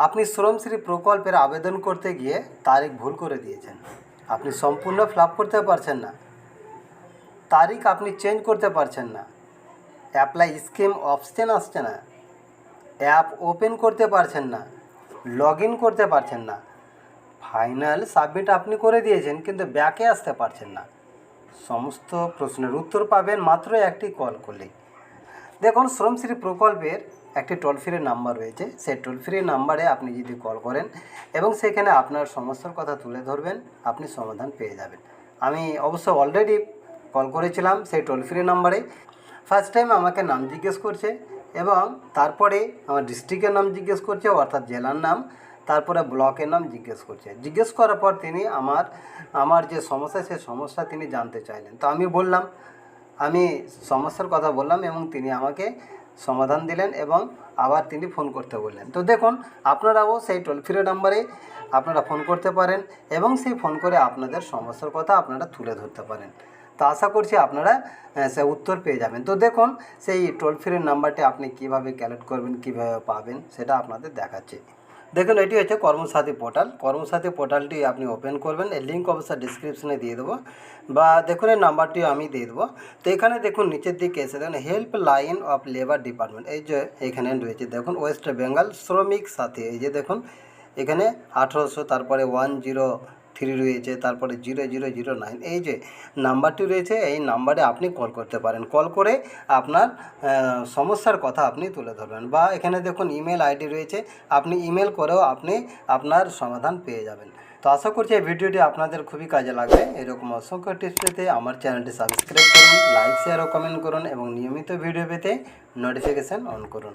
আপনি শ্রমশ্রী প্রকল্পের আবেদন করতে গিয়ে তারিখ ভুল করে দিয়েছেন। আপনি সম্পূর্ণ ফিল করতে পারছেন না। তারিখ আপনি চেঞ্জ করতে পারছেন না। অ্যাপ্লাই স্কিম অপশন আসছে না। অ্যাপ ওপেন করতে পারছেন না। লগ ইন করতে পারছেন না। ফাইনাল সাবমিট আপনি করে দিয়েছেন, কিন্তু ব্যাকে আসতে পারছেন না। সমস্ত প্রশ্নের উত্তর পাবেন মাত্র একটি কল করলেই। দেখুন শ্রমশ্রী প্রকল্পের একটি টোল ফ্রি নাম্বার রয়েছে। সেই টোল ফ্রি নাম্বারে আপনি যদি কল করেন এবং সেখানে আপনার সমস্যার কথা তুলে ধরবেন, আপনি সমাধান পেয়ে যাবেন। আমি অবশ্য অলরেডি কল করেছিলাম সেই টোল ফ্রি নাম্বারে ফার্স্ট টাইম আমাকে নাম জিজ্ঞেস করছে এবং তারপরে আমার ডিস্ট্রিক্টের নাম জিজ্ঞেস করছে, অর্থাৎ জেলার নাম, তারপরে ব্লকের নাম জিজ্ঞেস করছে। জিজ্ঞেস করার পর তিনি আমার আমার যে সমস্যা, সেই সমস্যা তিনি জানতে চাইলেন। তো আমি বললাম আমি সমস্যার কথা বললাম এবং তিনি আমাকে সমাধান দিলেন এবং আবার তিনি ফোন করতে বললেন। তো দেখুন, আপনারাও সেই টোল ফ্রি নাম্বারে আপনারা ফোন করতে পারেন এবং সেই ফোন করে আপনাদের সমস্যার কথা আপনারা তুলে ধরতে পারেন। তো আশা করছি আপনারা সে উত্তর পেয়ে যাবেন। তো দেখুন, সেই টোল ফ্রি নাম্বারটি আপনি কীভাবে ক্যালেক্ট করবেন, কীভাবে পাবেন, সেটা আপনাদের দেখাচ্ছি। দেখুন, এটি হচ্ছে কর্মসাথী পোর্টাল কর্মসাথী পোর্টালটি আপনি ওপেন করবেন। এর লিঙ্ক অবশ্যই ডিসক্রিপশনে দিয়ে দেবো বা দেখুন, এর নাম্বারটিও আমি দিয়ে দেবো। তো এখানে দেখুন, নিচের দিকে এসে দেখুন help line of labour department এই যে এখানে রয়েছে, দেখুন ওয়েস্ট বেঙ্গল শ্রমিক সাথী। এই যে দেখুন, এখানে আঠেরোশো, তারপরে ওয়ান জিরো থ্রি রয়েছে, তারপরে জিরো জিরো জিরো নাইন, এই যে নাম্বারটি রয়েছে, এই নাম্বারে আপনি কল করতে পারেন। কল করে আপনার সমস্যার কথা আপনি তুলে ধরবেন বা এখানে দেখুন ইমেল আইডি রয়েছে, আপনি ইমেল করেও আপনি আপনার সমাধান পেয়ে যাবেন। তো আশা করছি এই ভিডিওটি আপনাদের খুবই কাজে লাগবে। এরকম অসংখ্য টিপস পেতে আমার চ্যানেলটি সাবস্ক্রাইব করুন, লাইক, শেয়ার ও কমেন্ট করুন এবং নিয়মিত ভিডিও পেতে নোটিফিকেশান অন করুন।